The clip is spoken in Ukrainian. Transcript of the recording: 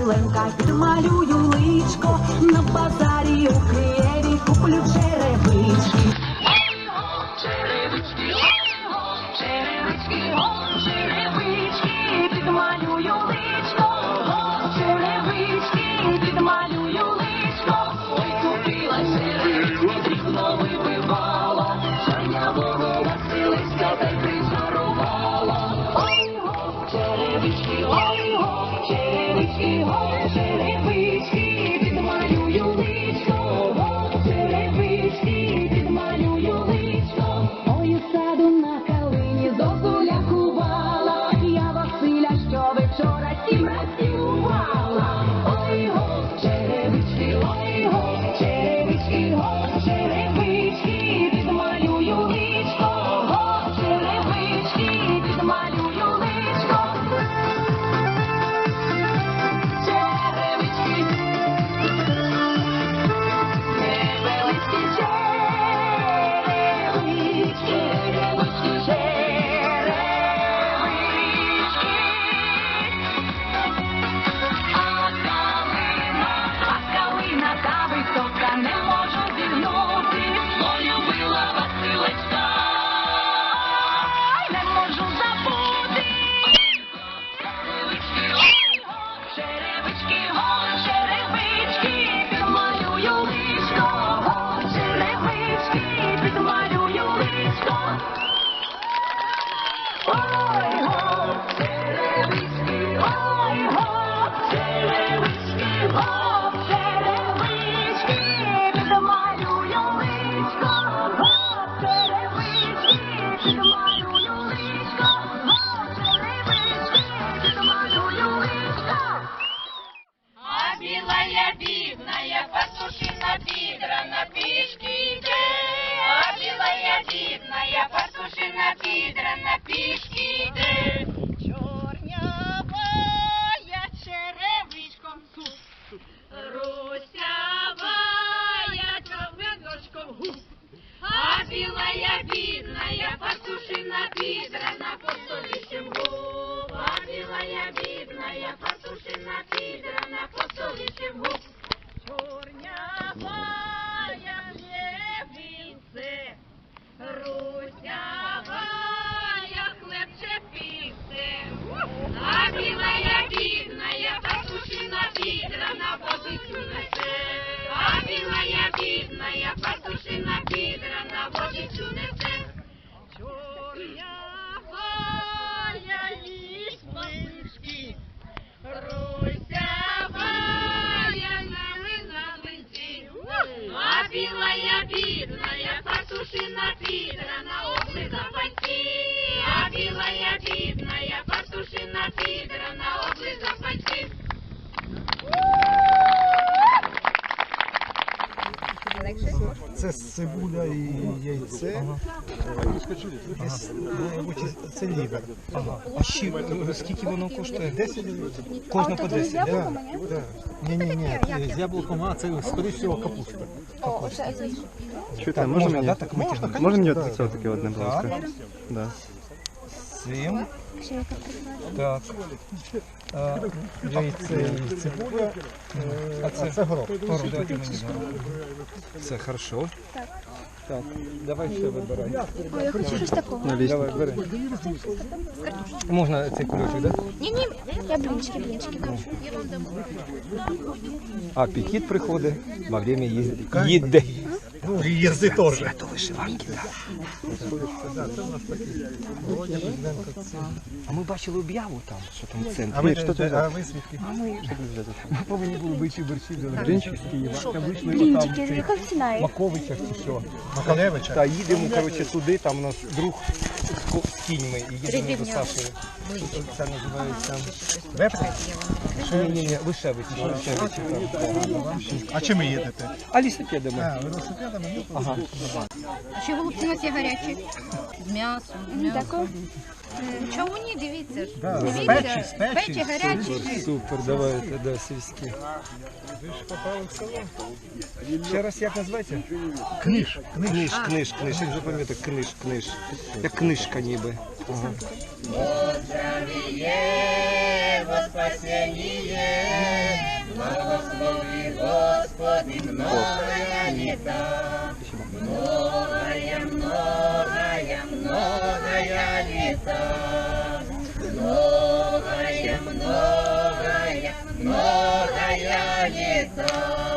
Василенка, підмалюю личко, на базарі Fish luz en la Це цибуля і яйце. Це лівер. А ще е, скільки воно коштує? 10 гривень. Кожна по 10, да? Ні, ні, ні. З яблуком, а це, скоріше всього, капуста. Чуєте, можна можна, мені? так? Можна мені таке одне, будь ласка? Так. Да. Цим. Так. А, яйце і цибуля. А це, Це горох. горох, давайте мені горох. Це хорошо. Так, давай ще вибирай. Ой, я хочу щось такого. Давай, бери. Можна цей кульочок, да? Ні, ні, я блінчики, блінчики хочу. А апетит приходить во время їди. Ну, і їзди теж. До вишиванки, так. А ми бачили об'яву там, що там в центрі. А ви, що а звідки? Ми повинні були бичі борщі. Блінчик? з Києва. Блінчики, яка ціна? Маковичах чи що. Макалевича? Та їдемо, коротше, туди, там у нас друг з кіньми, і їдемо до Саші. Це називається... Вепри? Ні, ні, ні, Вишевич, Вишевич. А чим ви їдете? А, велосипедами? Ага. А ще голубці у нас є гарячі. З м'ясом. з м'ясом. Чому ні? Дивіться ж. Да, Дивіться. спечі, спечі. Спечі, гарячі. Супер, давайте, да, сільські. Ще раз як називається? Книж. Книж, книж, книж, як запам'ятати, книж, книж. Як книжка ніби. Ага. Во спасение Господи, многое то, многое, многое, многое лета, многое, многое, многое лета.